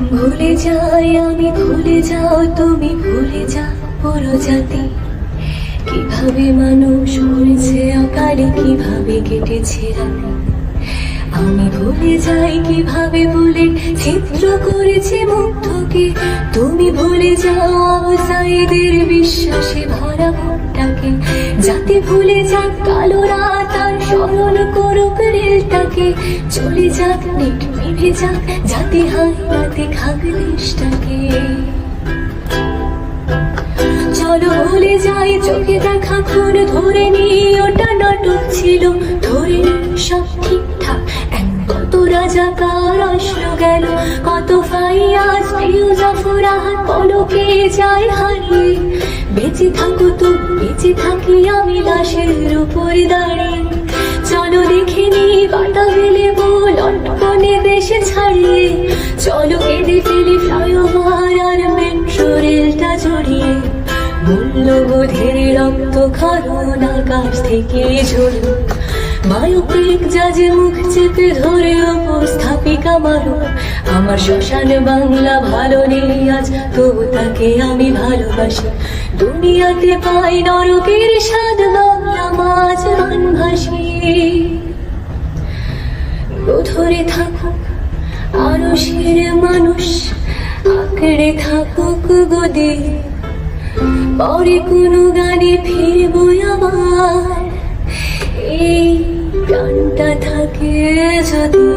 ভুলে যাই আমি, ভুলে যাও তুমি, ভুলে যাও পুরো জাতি। কীভাবে মানুষ মরেছে অকালে কীভাবে কেটেছে রাতে? আমি ভুলে যাই কীভাবে বলে চিত্র করেছে মুগ্ধকে। তুমি ভুলে যাও আউসাইদের বিশ্বাসে ভরা মনটাকে। যাতে ভুলে যাক কালো রাত আর স্মরণ করুক রেলটাকে। চলে যাক, নেট নিভে যাক, যাতে হাই রাতে খাক দেশটাকে। চলো ভুলে যাই, চোখে দেখা খুন ধরে নি ওটা নাটক ছিল। ধরে সব ঠিকঠাক। কত রাজাকার আসলো গেল। কত ফাইয়াজ প্রিয় জাফরাহাত পলকে যায় হারিয়ে। বেঁচে থাকো তো, বেঁচে থাকি আমি লাশের উপর দাঁড়িয়ে। অটকনে দেশে ছাড়িয়ে চলো কেঁদে ফেলি ফ্লাইওভার আর মেট্রো রেলটা জড়িয়ে। মূল্যবোধের রক্ত খরণ আকাশ থেকে ঝরল বায়োপিক জাজে মুখ চেপে ধরে উপস্থাপিকা মারো। আমার শ্মশান বাংলা ভালো নেই আজ, তবু তাকে আমি ভালোবাসি। দুনিয়াতে পাই নরকের স্বাদ বাংলা মাছ ধরে থাকুক, আরও শির মানুষ আঁকড়ে থাকুক গদি পরে কোনো গানে ফিরবো আবার, এই গানটা থাকে যদি।